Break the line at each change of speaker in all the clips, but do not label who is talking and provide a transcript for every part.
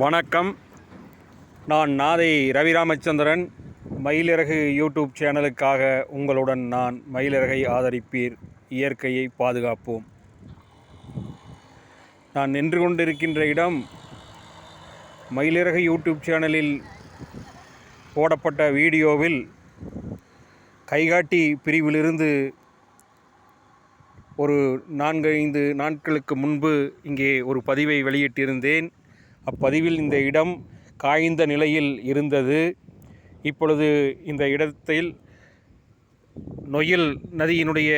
வணக்கம். நான் நாதை ரவி ராமச்சந்திரன் மயிலிறகு யூடியூப் சேனலுக்காக உங்களுடன் நான் மயிலிறகை ஆதரிப்பீர். இயற்கையை பாதுகாப்போம். நான் நின்று கொண்டிருக்கின்ற இடம் மயிலிறகு யூடியூப் சேனலில் போடப்பட்ட வீடியோவில் கைகாட்டி பிரிவிலிருந்து ஒரு நான்கைந்து நாட்களுக்கு முன்பு இங்கே ஒரு பதிவை வெளியிட்டிருந்தேன். அப்பதிவில் இந்த இடம் காய்ந்த நிலையில் இருந்தது. இப்பொழுது இந்த இடத்தில் நொயில் நதியினுடைய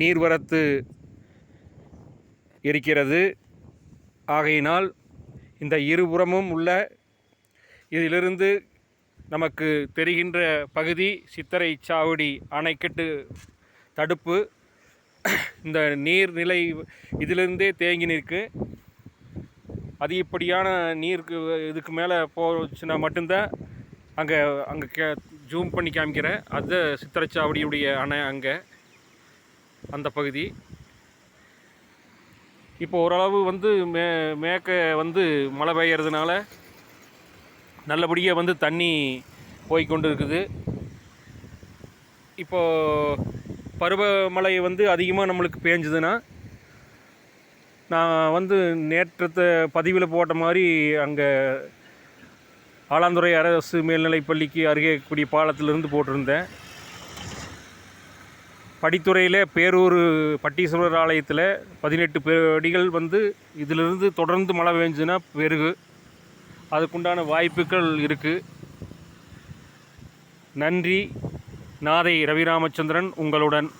நீர்வரத்து இருக்கிறது. ஆகையினால் இந்த இருபுறமும் உள்ள இதிலிருந்து நமக்கு தெரிகின்ற பகுதி சித்தரை சாவடி அணைக்கட்டு தடுப்பு இந்த நீர்நிலை இதிலிருந்தே தேங்கி நிற்கு. அதிகப்படியான நீருக்கு இதுக்கு மேலே போச்சுன்னா மட்டும்தான் அங்கே அங்கே கே ஜூம் பண்ணி காமிக்கிறேன். அது சித்திரச்சாவடியுடைய அணை அங்கே அந்த பகுதி. இப்போ ஓரளவு வந்து மே மேக்க வந்து மழை பெய்யறதுனால நல்லபடியாக வந்து தண்ணி போய்கொண்டு இருக்குது இப்போது பருவமழை வந்து அதிகமாக நம்மளுக்கு பேஞ்சுதுன்னா நான் வந்து நேற்றத்தை பதிவில் போட்ட மாதிரி அங்கே ஆலாந்துறை அரசு மேல்நிலைப்பள்ளிக்கு அருகே கூடிய பாலத்திலிருந்து போட்டிருந்தேன். படித்துறையில் பேரூர் பட்டீஸ்வரர் ஆலயத்தில் பதினெட்டு பே அடிகள் வந்து இதிலிருந்து தொடர்ந்து மழை பெஞ்சுன்னா பெருகு. அதுக்குண்டான வாய்ப்புகள் இருக்குது நன்றி. நாதை ரவி ராமச்சந்திரன் உங்களுடன்.